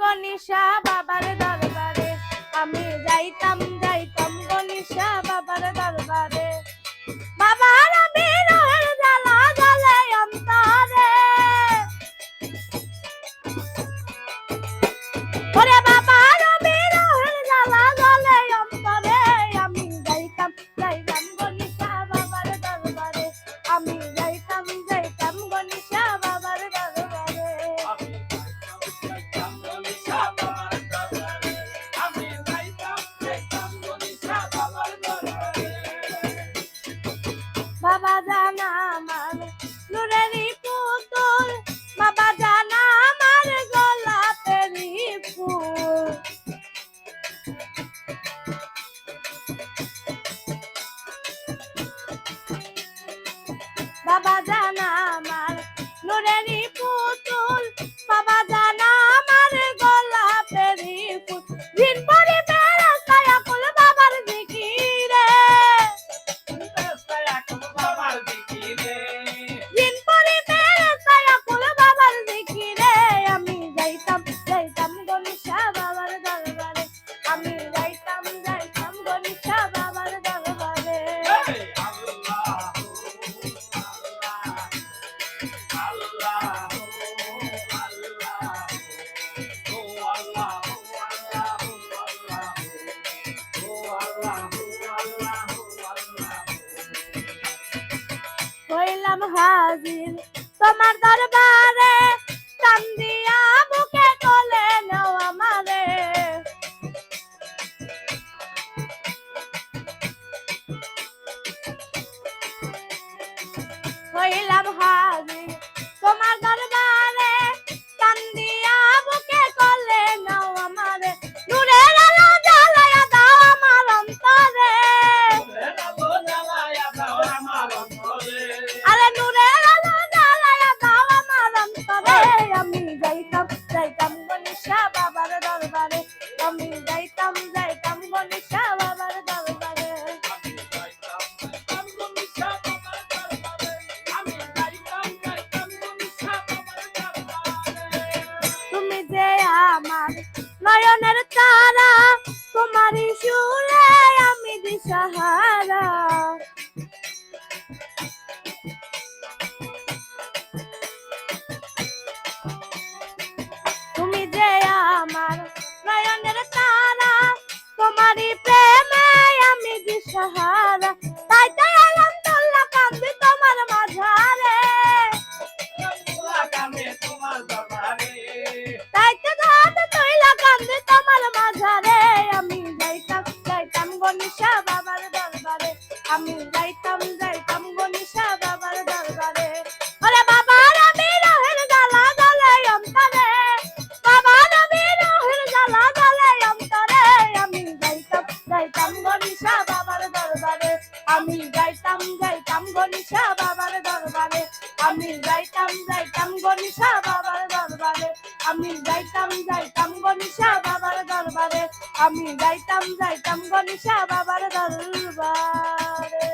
গনিশা বাবার দরবারে আমি আমার পুতুল। বাবা আমার বেড়াস্তায় হইলাম হাজির। তোমার দরবারে কান্দিয়া বুকে তোলে নাও আমারে। হইলাম হাজির। আমি গনিশা বাবার দরবারে। আমি যাইতাম যাইতাম গনিশা বাবার দরবারে। ওরে বাবার আমি রহের জ্বালা জ্বালে অন্তরে। বাবার আমি রহের জ্বালা জ্বালে অন্তরে। আমি যাইতাম যাইতাম গনিশা বাবার দরবারে। আমি যাইতাম যাইতাম গনিশা বাবার দরবারে। আমি যাইতাম যাইতাম গনিশা বাবার দরবারে। আমি যাইতাম যাইতাম গনিশা বাবার আমি যাইতাম যাইতাম গণেশা বাবার দরবারে।